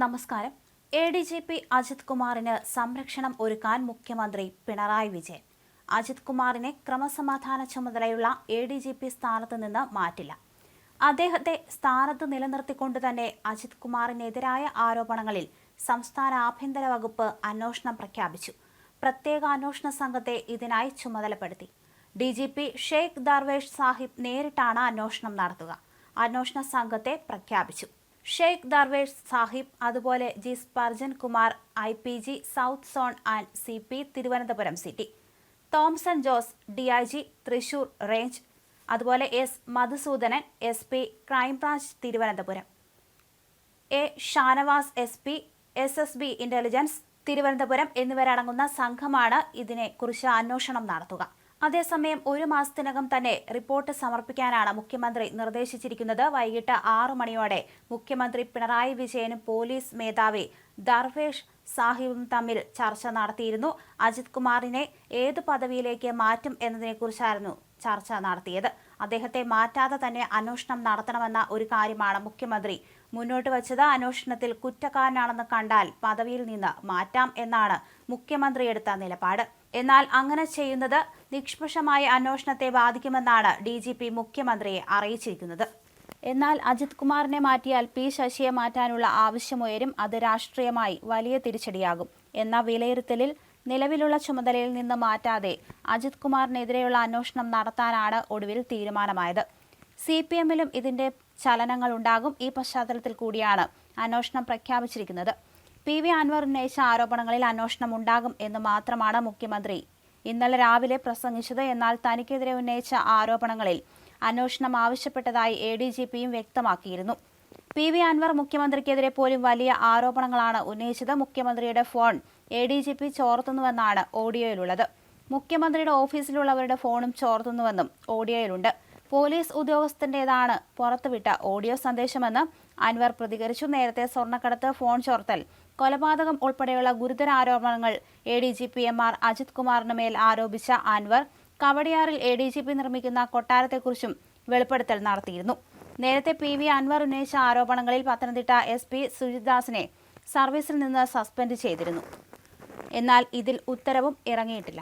നമസ്കാരം. A D G P Ajith കുമാറിന് സംരക്ഷണം ഒരുക്കാൻ മുഖ്യമന്ത്രി പിണറായി വിജയൻ. അജിത് കുമാറിനെ ക്രമസമാധാന ചുമതലയുള്ള എ ഡി ജി പി സ്ഥാനത്ത് നിന്ന് മാറ്റില്ല. അദ്ദേഹത്തെ സ്ഥാനത്ത് നിലനിർത്തിക്കൊണ്ട് തന്നെ അജിത് കുമാറിനെതിരായ ആരോപണങ്ങളിൽ സംസ്ഥാന ആഭ്യന്തര വകുപ്പ് അന്വേഷണം പ്രഖ്യാപിച്ചു. പ്രത്യേക അന്വേഷണ സംഘത്തെ ഇതിനായി ചുമതലപ്പെടുത്തി. D G P Sheikh Darvesh Saheb നേരിട്ടാണ് അന്വേഷണം നടത്തുക. അന്വേഷണ സംഘത്തെ പ്രഖ്യാപിച്ചു. ഷെയ്ഖ് ദർവേഷ് സാഹിബ് അതുപോലെ G Sparjan Kumar I P G south zone and C P Thiruvananthapuram city. Thomson Jose D I G Thrissur range. അതുപോലെ S Madhusoodanan S P crime branch Thiruvananthapuram. A Shanavas S P S S B intelligence Thiruvananthapuram എന്നിവരടങ്ങുന്ന സംഘമാണ് ഇതിനെക്കുറിച്ച് അന്വേഷണം നടത്തുക. അതേസമയം ഒരു മാസത്തിനകം തന്നെ റിപ്പോർട്ട് സമർപ്പിക്കാനാണ് മുഖ്യമന്ത്രി നിർദ്ദേശിച്ചിരിക്കുന്നത്. വൈകിട്ട് ആറു മണിയോടെ മുഖ്യമന്ത്രി പിണറായി വിജയനും പോലീസ് മേധാവി ദർവേഷ് സാഹിബും തമ്മിൽ ചർച്ച നടത്തിയിരുന്നു. അജിത് കുമാറിനെ ഏത് പദവിയിലേക്ക് മാറ്റും എന്നതിനെക്കുറിച്ചായിരുന്നു ചർച്ച നടത്തിയത്. അദ്ദേഹത്തെ മാറ്റാതെ തന്നെ അന്വേഷണം നടത്തണമെന്ന ഒരു കാര്യമാണ് മുഖ്യമന്ത്രി മുന്നോട്ട് വച്ചത്. അന്വേഷണത്തിൽ കുറ്റക്കാരനാണെന്ന് കണ്ടാൽ പദവിയിൽ നിന്ന് മാറ്റാം എന്നാണ് മുഖ്യമന്ത്രി എടുത്ത നിലപാട്. എന്നാൽ അങ്ങനെ ചെയ്യുന്നത് നിഷ്പക്ഷമായ അന്വേഷണത്തെ ബാധിക്കുമെന്നാണ് ഡി ജി പി മുഖ്യമന്ത്രിയെ അറിയിച്ചിരിക്കുന്നത്. എന്നാൽ അജിത് കുമാറിനെ മാറ്റിയാൽ പി ശശിയെ മാറ്റാനുള്ള ആവശ്യമുയരും അത് രാഷ്ട്രീയമായി വലിയ തിരിച്ചടിയാകും. എന്ന വിലയിരുത്തലിൽ നിലവിലുള്ള ചുമതലയിൽ നിന്ന് മാറ്റാതെ അജിത് കുമാറിനെതിരെയുള്ള അന്വേഷണം നടത്താനാണ് ഒടുവിൽ തീരുമാനമായത്. സി പി എമ്മിലും ഇതിന്റെ ചലനങ്ങൾ ഉണ്ടാകും. ഈ പശ്ചാത്തലത്തിൽ കൂടിയാണ് അന്വേഷണം പ്രഖ്യാപിച്ചിരിക്കുന്നത്. പി വി അൻവർ ഉന്നയിച്ച ആരോപണങ്ങളിൽ അന്വേഷണം ഉണ്ടാകും എന്ന് മാത്രമാണ് മുഖ്യമന്ത്രി ഇന്നലെ രാവിലെ പ്രസംഗിച്ചത്. എന്നാൽ തനിക്കെതിരെ ഉന്നയിച്ച ആരോപണങ്ങളിൽ അന്വേഷണം ആവശ്യപ്പെട്ടതായി എ ഡി ജി പിയും വ്യക്തമാക്കിയിരുന്നു. പി വി അൻവർ മുഖ്യമന്ത്രിക്കെതിരെ പോലും വലിയ ആരോപണങ്ങളാണ് ഉന്നയിച്ചത്. മുഖ്യമന്ത്രിയുടെ phone A D G P ചോർത്തുന്നുവെന്നാണ് ഓഡിയോയിലുള്ളത്. മുഖ്യമന്ത്രിയുടെ ഓഫീസിലുള്ളവരുടെ ഫോണും ചോർത്തുന്നുവെന്നും ഓഡിയോയിലുണ്ട്. പോലീസ് ഉദ്യോഗസ്ഥന്റേതാണ് പുറത്തുവിട്ട ഓഡിയോ സന്ദേശമെന്ന് അൻവർ പ്രതികരിച്ചു. നേരത്തെ സ്വർണക്കടത്ത് ഫോൺ ചോർത്തൽ കൊലപാതകം ഉൾപ്പെടെയുള്ള ഗുരുതര ആരോപണങ്ങൾ A D G P M R Ajith കുമാറിന് മേൽ ആരോപിച്ച അൻവർ കവടിയാറിൽ എ ഡി ജി പി നിർമ്മിക്കുന്ന കൊട്ടാരത്തെക്കുറിച്ചും വെളിപ്പെടുത്തൽ നടത്തിയിരുന്നു. നേരത്തെ പി വി അൻവർ ഉന്നയിച്ച ആരോപണങ്ങളിൽ പത്തനംതിട്ട എസ് പി സുജിത്ദാസിനെ സർവീസിൽ നിന്ന് സസ്പെൻഡ് ചെയ്തിരുന്നു. എന്നാൽ ഇതിൽ ഉത്തരവും ഇറങ്ങിയിട്ടില്ല.